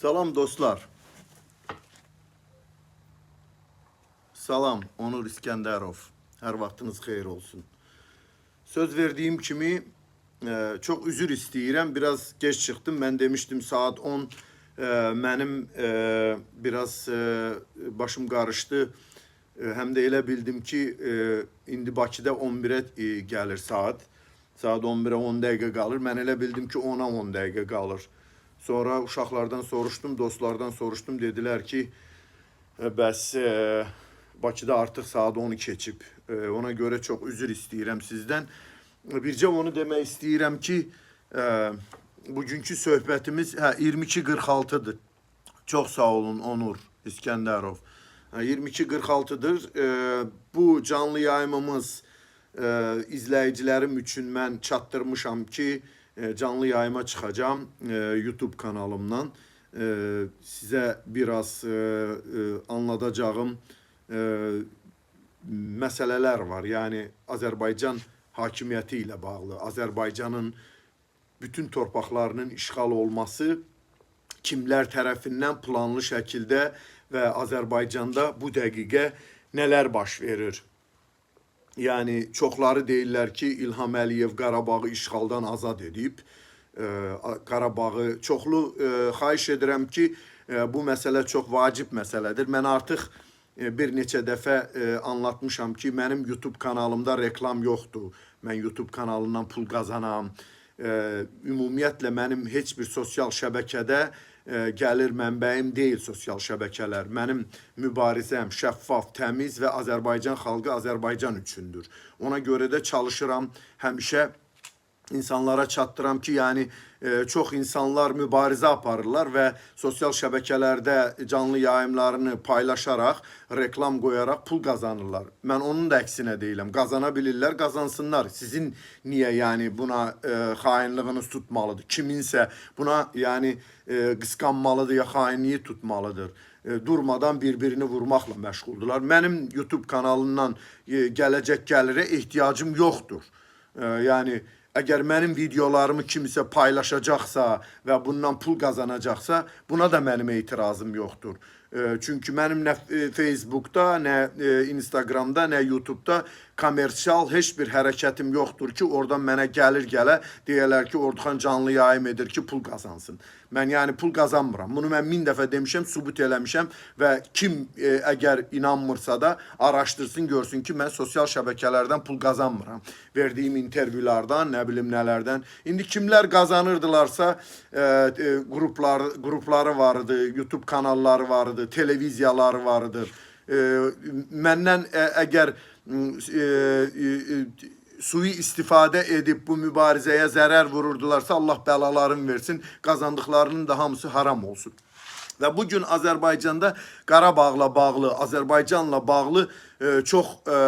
Salam dostlar. Salam Onur İskenderov. Her vaktiniz hayır olsun. Söz verdiğim kimi e, çok üzür istəyirəm. Biraz geç çıktım. Ben demiştim saat 10 e, e, biraz e, başım karıştı. E, hem de elə bildim ki e, indi Bakıda 11'e e, saat. Saat 11'e 10 dəqiqə qalır. Mən elə bildim ki 10'a 10 dəqiqə. Sonra uşaqlardan soruşdum, dostlardan soruşdum. Dedilər ki, e, bəs e, Bakıda artıq saat 10 keçib. E, ona görə çox üzr istəyirəm sizdən. E, Bircə onu demək istəyirəm ki, e, bugünkü söhbətimiz hə 22:46-dır. Çox sağ olun Onur İskəndərov. Hə, 22:46-dır. E, bu canlı yayımımız e, izləyicilərim üçün mən çatdırmışam ki, e, canlı yayıma çıxacağam e, YouTube kanalımdan. E, sizə biraz e, e, anladacağım e, məsələlər var. Yəni Azərbaycan hakimiyyəti ilə bağlı, Azərbaycanın bütün torpaqlarının işğal olması kimlər tərəfindən planlı şəkildə və Azərbaycanda bu dəqiqə nələr baş verir? Yəni çoxları deyirlər ki, İlham Əliyev Qarabağı işğaldan azad edib. Ə, Qarabağı çoxlu ə, xahiş edirəm ki, ə, bu məsələ çox vacib məsələdir. Mən artıq bir neçə dəfə anlatmışam ki, mənim YouTube kanalımda reklam yoxdur. Mən YouTube kanalından pul qazanam. Ümumiyyətlə mənim heç bir sosial şəbəkədə ə, gəlir mənbəyim deyil sosial şəbəkələr. Mənim mübarizəm şəffaf, təmiz və Azərbaycan xalqı Azərbaycan üçündür. Ona görə də çalışıram həmişə insanlara çatdıram ki, yəni e, çox insanlar mübarizə aparırlar və sosial şəbəkələrdə canlı yayımlarını paylaşaraq, reklam qoyaraq pul qazanırlar. Mən onun da əksinə deyiləm. Qazana bilirlər, qazansınlar. Sizin niyə yəni buna e, xainliyiniz tutmalıdır? Kiminsə buna yəni e, qısqanmalıdır ya xainliyi tutmalıdır. E, durmadan bir-birini vurmaqla məşğuldurlar. Mənim YouTube kanalından e, gələcək gəlirə ehtiyacım yoxdur. E, yəni əgər mənim videolarımı kimsə paylaşacaqsa və bundan pul qazanacaqsa, buna da mənim etirazım yoxdur. E, Çünki mənim nə e, Facebookda, nə e, Instagramda, nə YouTube'da kommersial heç bir hərəkətim yoxdur ki, oradan mənə gəlir gələ deyirlər ki, Orduxan canlı yayım edir ki, pul qazansın. Mən yəni pul qazanmıram. Bunu mən min dəfə demişəm, sübut eləmişəm və kim e, əgər inanmırsa da araşdırsın, görsün ki, mən sosial şəbəkələrdən pul qazanmıram. Verdiyim intervyulardan, nə bilim nələrdən. İndi kimlər qazanırdılarsa, e, e, qruplar qrupları vardı, YouTube kanalları vardı, televiziyaları vardı. E, məndən ə, əgər m, e, e, e, sui istifadə edib bu mübarizəyə zərər vururdularsa Allah bəlalarını versin. Qazandıqlarının da hamısı haram olsun. Və bu gün Azərbaycanda Qarabağla bağlı, Azərbaycanla bağlı e, çox e,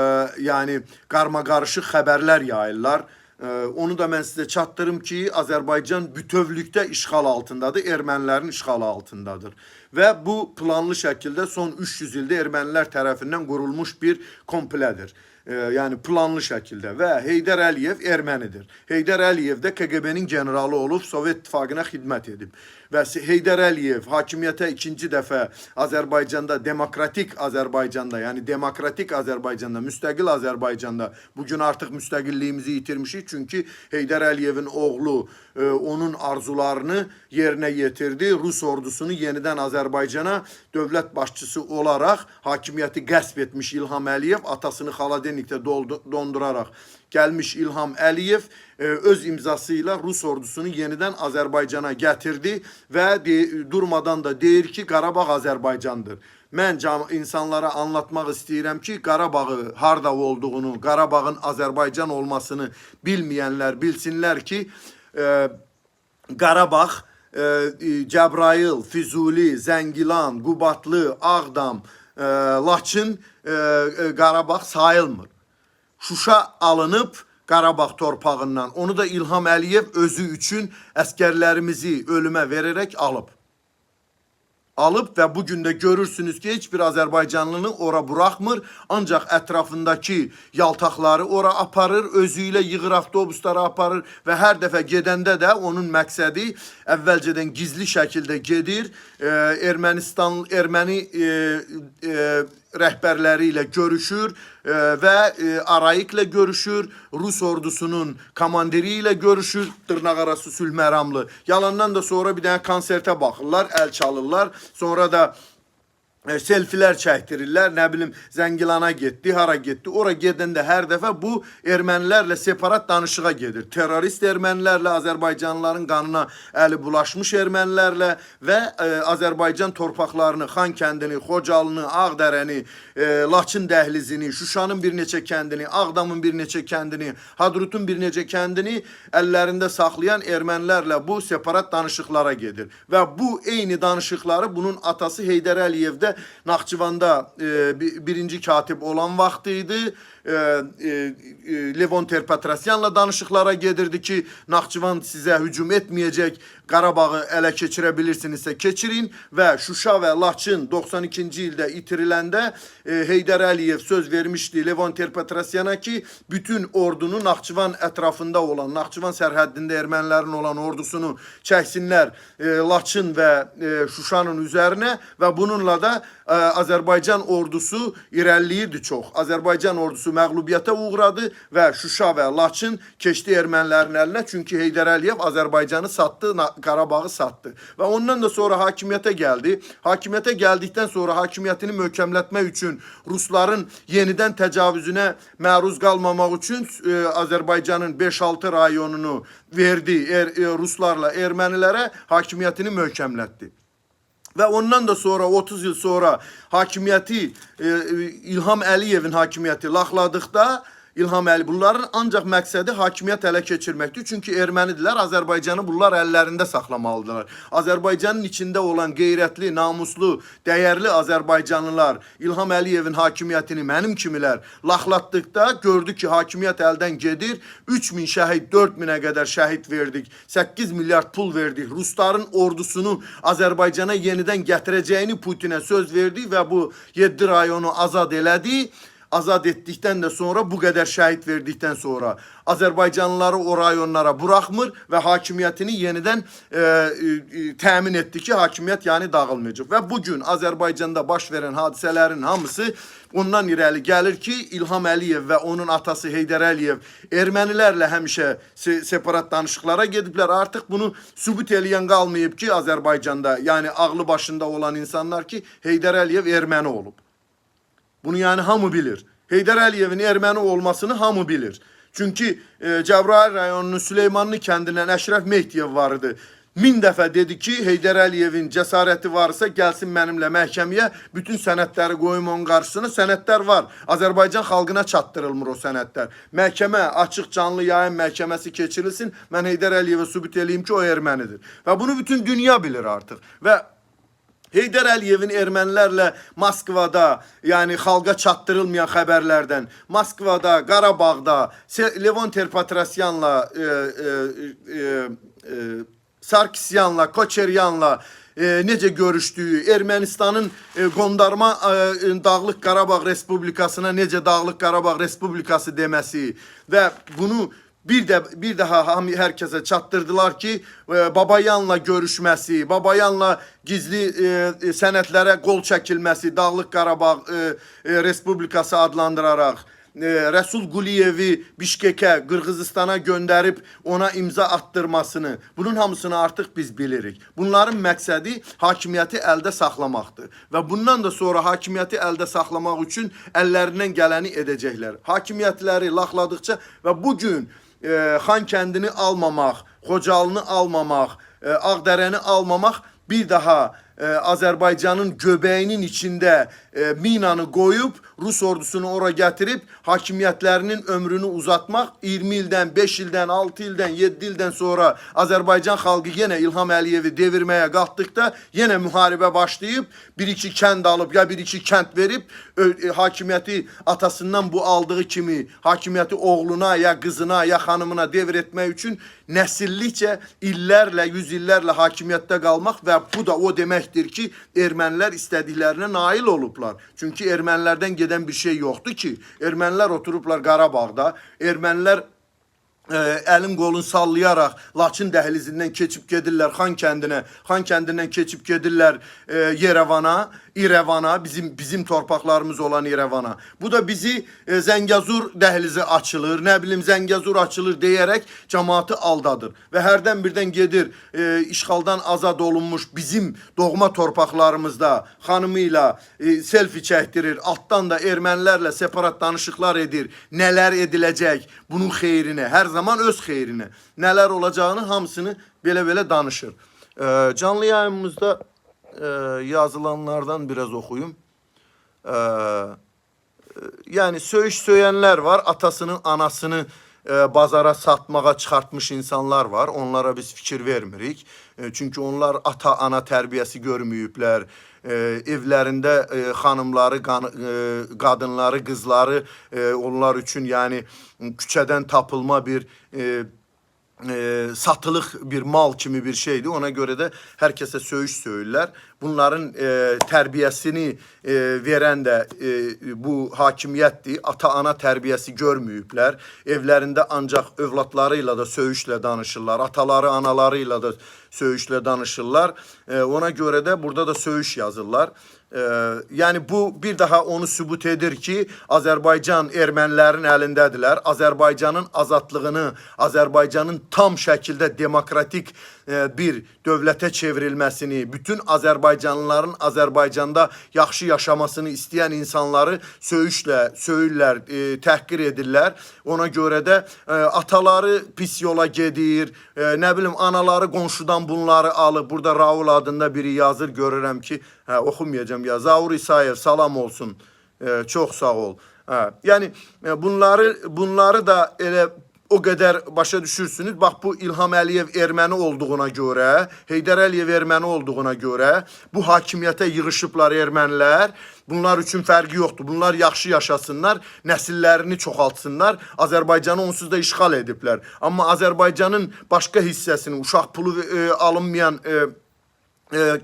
yəni qarmaqarışıq xəbərlər yayırlar. E, onu da mən sizə çatdırım ki, Azərbaycan bütövlükdə işğal altındadır, ermənilərin işğalı altındadır. Və bu planlı şəkildə son 300 ildə ermənilər tərəfindən qurulmuş bir komplədir. E, yəni planlı şəkildə və Heydər Əliyev ermənidir. Heydər Əliyev də KGB-nin generalı olub, Sovet İttifaqına xidmət edib. Və Heydər Əliyev hakimiyyətə ikinci dəfə Azərbaycanda demokratik Azərbaycanda, yəni demokratik Azərbaycanda, müstəqil Azərbaycanda bu gün artıq müstəqilliyimizi itirmişik çünki Heydər Əliyevin oğlu e, onun arzularını yerinə yetirdi. Rus ordusunu yenidən Azərbaycana dövlət başçısı olaraq hakimiyyəti qəsb etmiş İlham Əliyev atasını xaladenikdə donduraraq gəlmiş İlham Əliyev e, öz imzası ilə Rus ordusunu yenidən Azərbaycana gətirdi və de, durmadan da deyir ki, Qarabağ Azərbaycandır. Mən insanlara anlatmaq istəyirəm ki, Qarabağı harda olduğunu, Qarabağın Azərbaycan olmasını bilməyənlər bilsinlər ki, e, Qarabağ e, e, Cəbrayıl, Füzuli, Zəngilan, Qubadlı, Ağdam, e, Laçın e, e, Qarabağ sayılmır. Şuşa alınıb Qarabağ torpağından. Onu da İlham Əliyev özü üçün əskərlərimizi ölümə verərək alıb. alıp ve bugün de görürsünüz ki hiçbir Azerbaycanlını ora bırakmır. Ancak etrafındaki yaltakları ora aparır, özüyle yığır avtobuslara aparır ve her defa gedende de onun məqsədi əvvəlcədən gizli şəkildə gedir. E, Ermənistan Erməni e, e, rəhbərləri ilə görüşür e, və e, Araiklə görüşür, Rus ordusunun komandiri ilə görüşür, dırnaqarası sülh məramlı. Yalandan da sonra bir dənə konsertə baxırlar, əl çalırlar. Sonra da e, selfilər çəkdirirlər. Nə bilim Zəngilana getdi, hara getdi. Ora gedəndə hər dəfə bu ermənilərlə separat danışığa gedir. Terrorist ermənilərlə, Azərbaycanlıların qanına əli bulaşmış ermənilərlə və e, Azərbaycan torpaqlarını, Xan kəndini, Xocalını, Ağdərəni, e, Laçın dəhlizini, Şuşanın bir neçə kəndini, Ağdamın bir neçə kəndini, Hadrutun bir neçə kəndini əllərində saxlayan ermənilərlə bu separat danışıqlara gedir. Və bu eyni danışıqları bunun atası Heydər Əliyev Naxçıvanda e, bi- birinci katib olan vaxtı idi. E, e, e, Levon Terpetrosyanla danışıqlara gedirdi ki, Naxçıvan sizə hücum etməyəcək, Qarabağı ələ keçirə bilirsinizsə keçirin və Şuşa və Laçın 92-ci ildə itiriləndə e, Heydər Əliyev söz vermişdi Levon Terpetrosyana ki, bütün ordunu Naxçıvan ətrafında olan, Naxçıvan sərhəddində ermənilərin olan ordusunu çəksinlər e, Laçın və e, Şuşanın üzərinə və bununla da e, Azərbaycan ordusu irəliləyirdi çox. Azərbaycan ordusu məğlubiyyətə uğradı və Şuşa və Laçın keçdi ermənilərin əlinə. Çünki Heydər Əliyev Azərbaycanı satdı, Qarabağı satdı. Və ondan da sonra hakimiyyətə gəldi. Hakimiyyətə gəldikdən sonra hakimiyyətini möhkəmlətmək üçün Rusların yenidən təcavüzünə məruz qalmamaq üçün e, Azərbaycanın 5-6 rayonunu verdi er, e, Ruslarla ermənilərə hakimiyyətini möhkəmlətdi. Və ondan da sonra 30 il sonra hakimiyyəti e, e, İlham Əliyevin hakimiyyəti laxladıqda İlham Əli bunların ancaq məqsədi hakimiyyət ələ keçirməkdir. Çünki ermənidilər Azərbaycanı bunlar əllərində saxlamalıdırlar. Azərbaycanın içində olan qeyrətli, namuslu, dəyərli Azərbaycanlılar İlham Əliyevin hakimiyyətini mənim kimilər laxlatdıqda gördü ki, hakimiyyət əldən gedir. 3000 şəhid, 4000-ə qədər şəhid verdik. 8 milyard pul verdik. Rusların ordusunu Azərbaycana yenidən gətirəcəyini Putinə söz verdi və bu 7 rayonu azad elədi. Azad etdikdən də sonra bu qədər şəhid verdikdən sonra Azərbaycanlıları o rayonlara buraxmır və hakimiyyətini yenidən e, e, təmin etdi ki, hakimiyyət yəni dağılmayacaq. Və bu gün Azərbaycanda baş verən hadisələrin hamısı ondan irəli gəlir ki, İlham Əliyev və onun atası Heydər Əliyev ermənilərlə həmişə se separat danışıqlara gediblər. Artıq bunu sübut eləyən qalmayıb ki, Azərbaycanda, yəni ağlı başında olan insanlar ki, Heydər Əliyev erməni olub. Bunu yani hamı bilir. Heydər Əliyevin erməni olmasını hamı bilir. Çünki e, Cəbrayıl rayonunun Süleymanlı kəndindən Əşrəf Mehdiyev var idi. Min dəfə dedi ki, Heydər Əliyevin cəsarəti varsa gəlsin mənimlə məhkəməyə, bütün sənədləri qoyum onun qarşısına. Sənədlər var. Azərbaycan xalqına çatdırılmır o sənədlər. Məhkəmə, açıq canlı yayın məhkəməsi keçirilsin. Mən Heydər Əliyevə sübut eləyim ki, o ermənidir. Və bunu bütün dünya bilir artıq. Və Heydər Əliyevin ermənilərlə Moskvada, yəni xalqa çatdırılmayan xəbərlərdən, Moskvada, Qarabağda, Levon Terpetrosyanla, e, e, e, e, Sarkisyanla, Koçeryanla e, necə görüşdüyü, Ermənistanın e, qondarma e, Dağlıq Qarabağ Respublikasına necə Dağlıq Qarabağ Respublikası deməsi və bunu bir də bir daha herkese çatdırdılar ki, e, Babayanla görüşməsi, Babayanla gizli e, e, sənədlərə qol çəkilməsi, Dağlıq Qarabağ e, e, Respublikası adlandıraraq e, Rəsul Quliyevi Bişkekə, Qırğızistana göndərib ona imza attırmasını, bunun hamısını artıq biz bilirik. Bunların məqsədi hakimiyyəti əldə saxlamaqdır və bundan da sonra hakimiyyəti əldə saxlamaq üçün əllərindən gələni edəcəklər. Hakimiyyətləri laxladıqca və bu gün e, Xan kəndini almamaq, Xocalını almamaq, e, Ağdərəni almamaq bir daha e, Azərbaycanın göbəyinin içində e, minanı qoyub Rus ordusunu ora getirip hakimiyetlerinin ömrünü uzatmak 20 ilden, 5 ilden, 6 ilden, 7 ilden sonra Azerbaycan halkı yine İlham Əliyev'i devirmeye kalktıkta yine muharibe başlayıp bir iki kent alıp ya bir iki kent verip e, hakimiyeti atasından bu aldığı kimi hakimiyeti oğluna ya kızına ya hanımına devretmek için nesillikçe illerle, yüzillerle hakimiyette kalmak ve bu da o demektir ki Ermeniler istediklerine nail oluplar. Çünkü Ermenilerden giden bir şey yoktu ki. Ermeniler oturuplar Qarabağda. Ermeniler e, elin qolun sallayaraq Laçın dəhlizindən keçib gedirlər Xan kəndinə, Xan kəndindən keçib gedirlər e, Yerevana, İrevana, bizim bizim torpaqlarımız olan İrevana. Bu da bizi e, Zəngəzur dəhlizi açılır, nə bilim Zəngəzur açılır deyərək cəmaatı aldadır və hərdən birdən gedir e, işğaldan azad olunmuş bizim doğma torpaqlarımızda xanımı e, selfie çəkdirir, altdan da ermənilərlə separat danışıqlar edir. Nələr ediləcək bunun xeyrinə, hər zaman öz xeyrinə. Nələr olacağını hamısını belə-belə danışır. E, canlı yayımımızda e, yazılanlardan biraz okuyayım. E, yani söyüş söyyenler var. Atasının anasını e, bazara satmağa çıxartmış insanlar var. Onlara biz fikir vermirik. E, çünkü onlar ata ana tərbiyəsi görməyiblər. Evlərində e, xanımları, qan, e, qadınları, qızları e, onlar üçün yəni küçədən tapılma bir e, e, satılıq bir mal kimi bir şeydi. Ona göre de herkese söyüş söyürlər. Bunların e, tərbiyəsini e, verən də e, bu hakimiyyətdir. Ata-ana tərbiyəsi görməyiblər. Evlərində ancaq övladlarıyla da söyüşlə danışırlar. Ataları, analarıyla da söyüşlə danışırlar. E, ona göre de burada da söyüş yazırlar. Ee, yani bu bir daha onu sübut edir ki Azerbaycan Ermənilərin əlindədirlər. Azərbaycanın azadlığını, Azərbaycanın tam şəkildə demokratik bir dövlətə çevrilməsini, bütün Azərbaycanlıların Azərbaycanda yaxşı yaşamasını istəyən insanları söyüşlə, söyürlər, e, təhqir edirlər. Ona görə də e, ataları pis yola gedir, e, nə bilim anaları qonşudan bunları alıb. Burada Raul adında biri yazır görürəm ki, hə oxumayacağam ya. Zaur İsayev salam olsun. E, çox sağ ol. Hə, e, bunları bunları da elə o qədər başa düşürsünüz. Bax bu İlham Əliyev erməni olduğuna görə, Heydər Əliyev erməni olduğuna görə bu hakimiyyətə yığışıblar ermənilər. Bunlar üçün fərqi yoxdur. Bunlar yaxşı yaşasınlar, nəsillərini çoxaltsınlar. Azərbaycanı onsuz da işğal ediblər. Amma Azərbaycanın başqa hissəsini, uşaq pulu e, alınmayan e,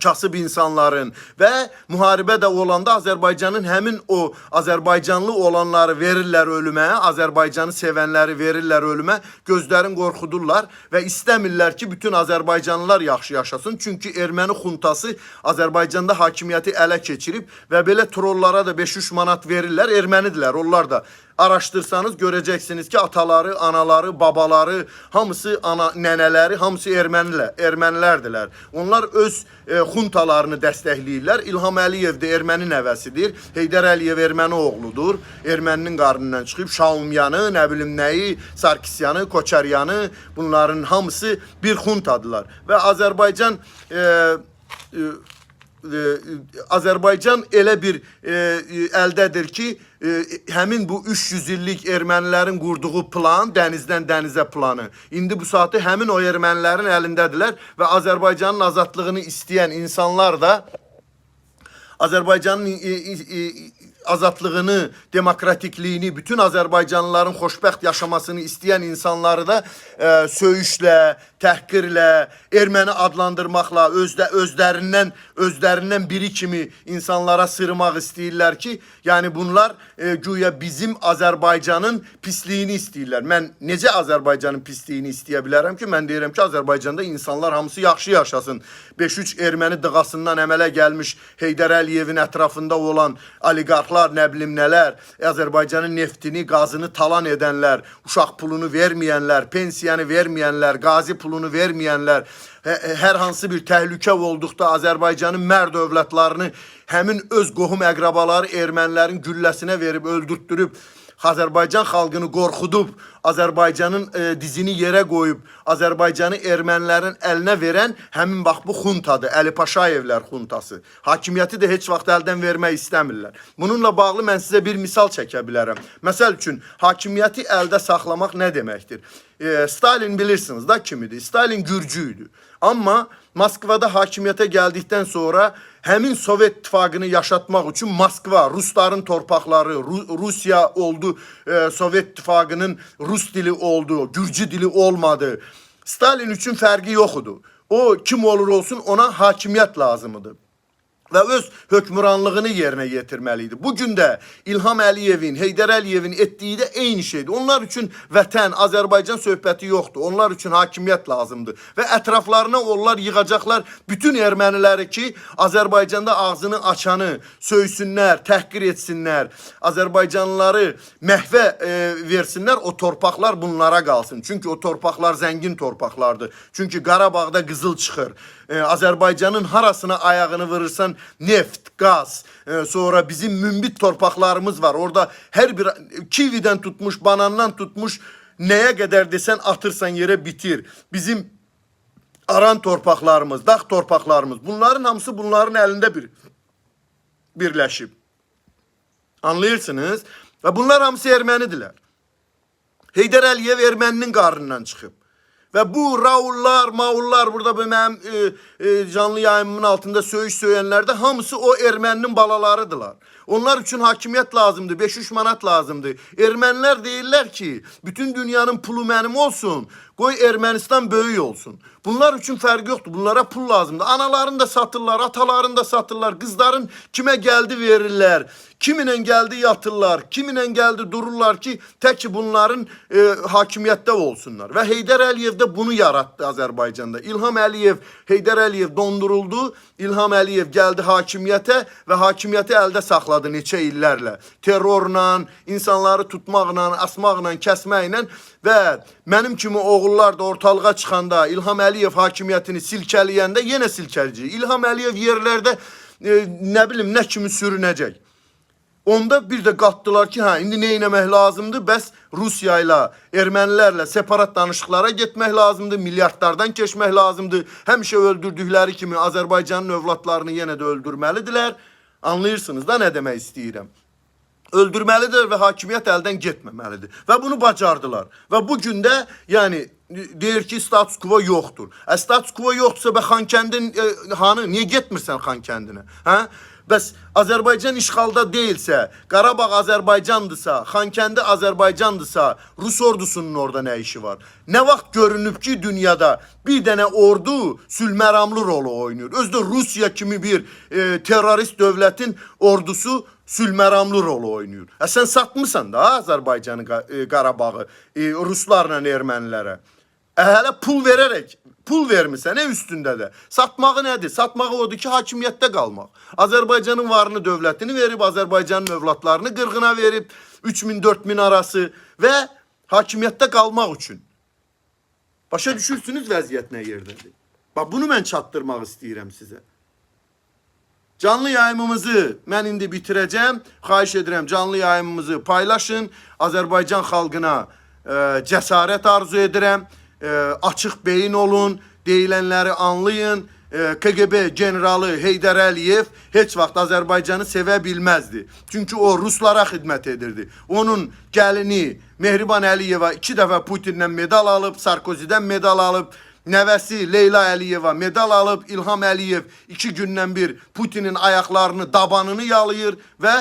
kasıb insanların və müharibə də olanda Azərbaycanın həmin o Azərbaycanlı olanları verirlər ölümə, Azərbaycanı sevənləri verirlər ölümə, gözlərin qorxudurlar və istəmirlər ki, bütün Azərbaycanlılar yaxşı yaşasın. Çünki erməni xuntası Azərbaycanda hakimiyyəti ələ keçirib və belə trollara da 5-3 manat verirlər, ermənidirlər onlar da araştırsanız göreceksiniz ki ataları, anaları, babaları, hamısı ana nənələri, hamısı ermənilər, ermənilərdirlər. Onlar öz e, xuntalarını dəstəkləyirlər. İlham Əliyev də erməni nəvəsidir. Heydər Əliyev erməni oğludur. Erməninin qarnından çıxıb Şaumyanı, nə bilim nəyi, Sarkisyanı, Koçaryanı bunların hamısı bir xuntadılar. Və Azərbaycan e, e, Azərbaycan elə bir e, e, əldədir ki, e, həmin bu 300 illik ermənilərin qurduğu plan, dənizdən dənizə planı. İndi bu saatı həmin o ermənilərin əlindədirlər və Azərbaycanın azadlığını istəyən insanlar da Azərbaycanın azadlığını, demokratikliyini, bütün Azərbaycanlıların xoşbəxt yaşamasını istəyən insanları da e, söyüşlə, təhqirlə, erməni adlandırmaqla özdə özlərindən özlərindən biri kimi insanlara sırmaq istəyirlər ki, yəni bunlar e, güya bizim Azərbaycanın pisliyini istəyirlər. Mən necə Azərbaycanın pisliyini istəyə bilərəm ki, mən deyirəm ki, Azərbaycanda insanlar hamısı yaxşı yaşasın. 5-3 erməni dığasından əmələ gəlmiş Heydər Əliyevin ətrafında olan oliqarxlar, nə bilim nələr, Azərbaycanın neftini, qazını talan edənlər, uşaq pulunu verməyənlər, pensiyanı verməyənlər, qazi pulunu verməyənlər, hə- hər hansı bir təhlükə olduqda Azərbaycanın mərd övladlarını həmin öz qohum əqrabaları ermənilərin gülləsinə verib öldürtdürüb Azərbaycan xalqını qorxudub, Azərbaycanın e, dizini yerə qoyub, Azərbaycanı ermənilərin əlinə verən həmin bax bu xuntadır. Əli Paşayevlər xuntası. Hakimiyyəti də heç vaxt əldən vermək istəmirlər. Bununla bağlı mən sizə bir misal çəkə bilərəm. Məsəl üçün hakimiyyəti əldə saxlamaq nə deməkdir? E, Stalin bilirsiniz da kim idi? Stalin Gürcü idi. Amma Moskvada hakimiyyətə gəldikdən sonra həmin Sovet İttifaqını yaşatmaq üçün Moskva, Rusların torpaqları, Ru Rusiya oldu, e, Sovet İttifaqının Rus dili oldu, Gürcü dili olmadı. Stalin üçün fərqi yox idi. O kim olur olsun ona hakimiyyət lazımıdır və öz hökmranlığını yerinə yetirməli idi. Bu gün də İlham Əliyevin, Heydər Əliyevin etdiyi də eyni şeydir. Onlar üçün vətən, Azərbaycan söhbəti yoxdur. Onlar üçün hakimiyyət lazımdır və ətraflarına onlar yığacaqlar bütün erməniləri ki, Azərbaycanda ağzını açanı söysünlər, təhqir etsinlər, Azərbaycanlıları məhvə e, versinlər, o torpaqlar bunlara qalsın. Çünki o torpaqlar zəngin torpaqlardır. Çünki Qarabağda qızıl çıxır. E, Azərbaycanın harasına ayağını vurursan neft, qaz, e, sonra bizim mümbit torpaqlarımız var. Orada hər bir kividen tutmuş, banandan tutmuş nəyə qədər desən atırsan yerə bitir. Bizim aran torpaqlarımız, dağ torpaqlarımız bunların hamısı bunların əlində bir birləşib. Anlayırsınız? Və bunlar hamısı ermənidirlər. Heydər Əliyev erməninin qarnından çıxıb. Və bu Raullar, Maullar burada bu mənim e, e, canlı yayımımın altında söyüş söyənlər də hamısı o erməninin balalarıdırlar. Onlar üçün hakimiyyət lazımdır, 5-3 manat lazımdır. Ermənilər deyirlər ki, bütün dünyanın pulu mənim olsun, qoy Ermənistan böyük olsun. Bunlar üçün fərqi yoxdur. Bunlara pul lazımdır. Analarını da satırlar, atalarını da satırlar. Qızların kimə gəldi verirlər. Kiminlə gəldi yatırlar, kiminlə gəldi dururlar ki, tək ki bunların e, hakimiyyətdə olsunlar. Və Heydər Əliyev də bunu yaratdı Azərbaycanda. İlham Əliyev, Heydər Əliyev donduruldu. İlham Əliyev gəldi hakimiyyətə və hakimiyyəti əldə saxladı neçə illərlə. Terrorla, insanları tutmaqla, asmaqla, kəsməklə və mənim kimi oğullar da ortalığa çıxanda İlham Əliyev hakimiyyətini silkələyəndə yenə silkələyəcək. İlham Əliyev yerlərdə e, nə bilim nə kimi sürünəcək. Onda bir də qatdılar ki, hə, indi nə etmək lazımdır? Bəs Rusiya ilə, ermənilərlə separat danışıqlara getmək lazımdır, milyardlardan keçmək lazımdır. Həmişə öldürdükləri kimi Azərbaycanın övladlarını yenə də öldürməlidirlər. Anlayırsınız da nə demək istəyirəm? öldürməlidir və hakimiyyət əldən getməməlidir. Və bunu bacardılar. Və bu gün də yəni deyir ki, status quo yoxdur. Ə, status quo yoxdursa bə Xankəndin e, hanı niyə getmirsən Xankəndinə? Hə? Bəs Azərbaycan işğalda deyilsə, Qarabağ Azərbaycandırsa, Xankəndi Azərbaycandırsa, Rus ordusunun orada nə işi var? Nə vaxt görünüb ki, dünyada bir dənə ordu sülhməramlı rolu oynayır. Özdə Rusiya kimi bir e, terrorist dövlətin ordusu sülhməramlı rolu oynayır. Ə, sən satmısan da Azərbaycanı, e, Qarabağı e, ruslarla ermənilərə. Ə, hələ pul verərək, pul vermirsən nə üstündə də. Satmağı nədir? Satmağı odur ki, hakimiyyətdə qalmaq. Azərbaycanın varını, dövlətini verib, Azərbaycanın övladlarını qırğına verib 3000 4000 arası və hakimiyyətdə qalmaq üçün. Başa düşürsünüz vəziyyət nə yerdədir. Bax bunu mən çatdırmaq istəyirəm sizə. Canlı yayımımızı mən indi bitirəcəm. Xahiş edirəm canlı yayımımızı paylaşın. Azərbaycan xalqına e, cəsarət arzu edirəm. E, açıq beyin olun, deyilənləri anlayın. E, KGB generalı Heydər Əliyev heç vaxt Azərbaycanı sevə bilməzdi. Çünki o ruslara xidmət edirdi. Onun gəlini Mehriban Əliyeva iki dəfə Putindən medal alıb, Sarkozidən medal alıb. Nəvəsi Leyla Əliyeva medal alıb, İlham Əliyev iki gündən bir Putinin ayaqlarını, dabanını yalayır və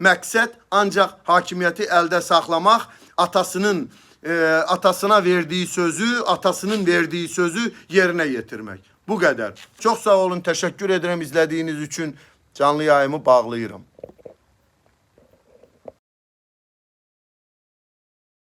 məqsəd ancaq hakimiyyəti əldə saxlamaq, atasının e, atasına verdiyi sözü, atasının verdiyi sözü yerinə yetirmək. Bu qədər. Çox sağ olun, təşəkkür edirəm izlədiyiniz üçün. Canlı yayımı bağlayıram.